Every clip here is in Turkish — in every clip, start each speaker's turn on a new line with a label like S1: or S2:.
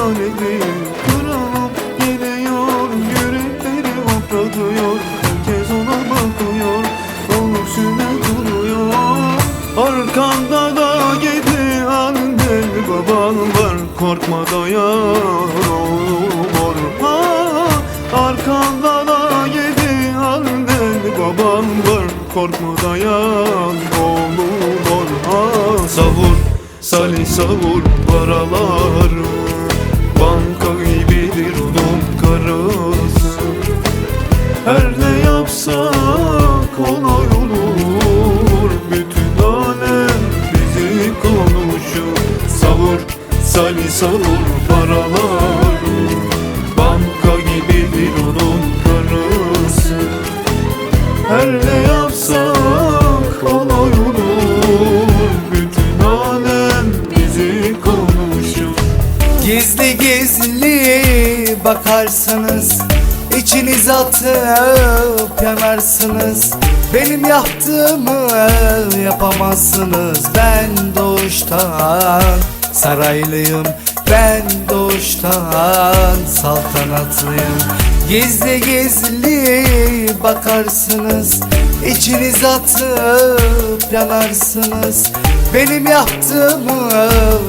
S1: asaletli Kralım geliyor yürekleri hoplatıyor Herkes ona bakıyor o üstüne duruyor. Arkanda da yedi annen baban Korkma dayan oğlum var ha, Arkanda da yedi annen baban var Korkma dayan oğlum var ha, Savur Salih savur paralar Banka gibidir onun karısı Her ne yapsak kolay olur. Bütün alem bizi konuşur. Savur Salih savur paralar
S2: yanarsınız Benim yaptığımı yapamazsınız. Ben doğuştan saraylıyım. Ben doğuştan saltanatlıyım. Gizli gizli bakarsınız. İçiniz atıp yanarsınız. Benim yaptığımı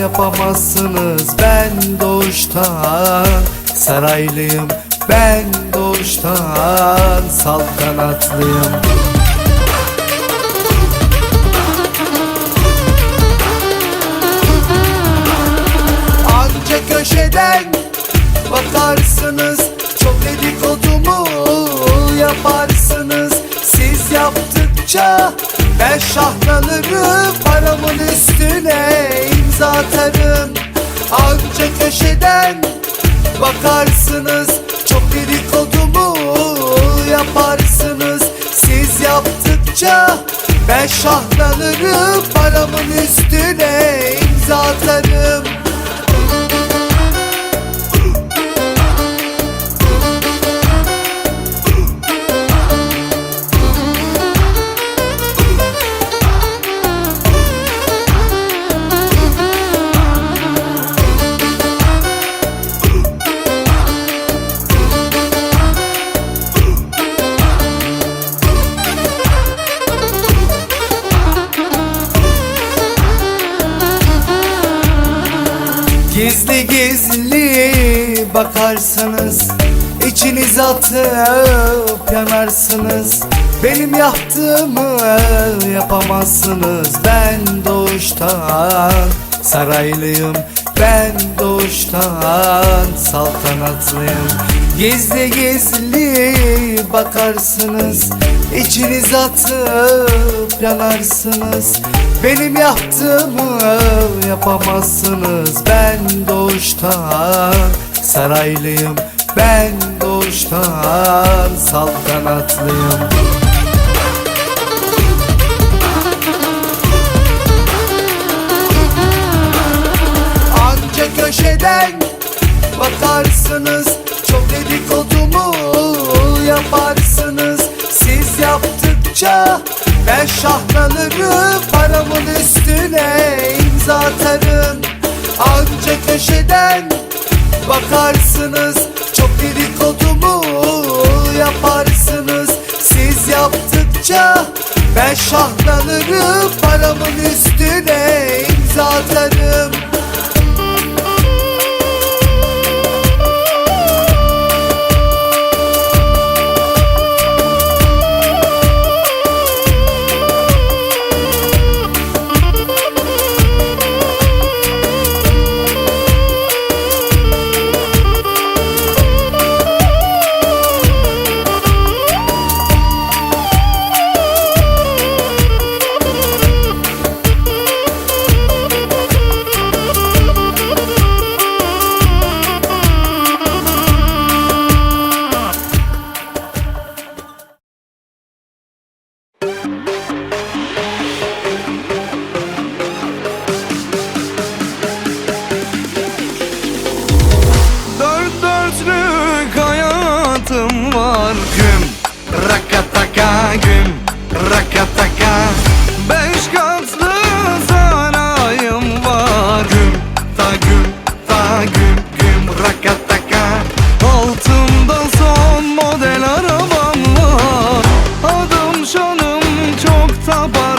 S2: yapamazsınız. Ben doğuştan saraylıyım. Ben doğuştan saltanatlıyım Anca köşeden bakarsınız Çok dedikodumu yaparsınız. Siz yaptıkça ben şahlanırım Paramın üstüne imza atarım. Anca köşeden bakarsınız Çok dedikodumu yaparsınız. Siz yaptıkça ben şahlanırım. Paramın üstüne imza gizli bakarsanız İçiniz atıp yanarsınız. Benim yaptığımı yapamazsınız. Ben doğuştan saraylıyım. Ben doğuştan saltanatlıyım Gizli gizli bakarsınız. İçiniz atıp yanarsınız. Benim yaptığımı yapamazsınız. Ben doğuştan saraylıyım Ben doğuştan saltanatlıyım. Anca köşeden bakarsınız Çok dedikodumu yaparsınız. Siz yaptıkça ben şahlanırım Paramın üstüne imza atarım. Anca köşeden bakarsınız. Çok dedikodumu yaparsınız. Siz yaptıkça ben şahlanırım Paramın üstüne imza atarım
S1: günlük hayatım var. Güm rakataka güm rakataka Beş katlı sarayım var. Güm ta güm ta
S3: güm güm rakataka Altımda son model arabam var. Adım şanım çok taban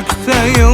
S3: Gökte yok.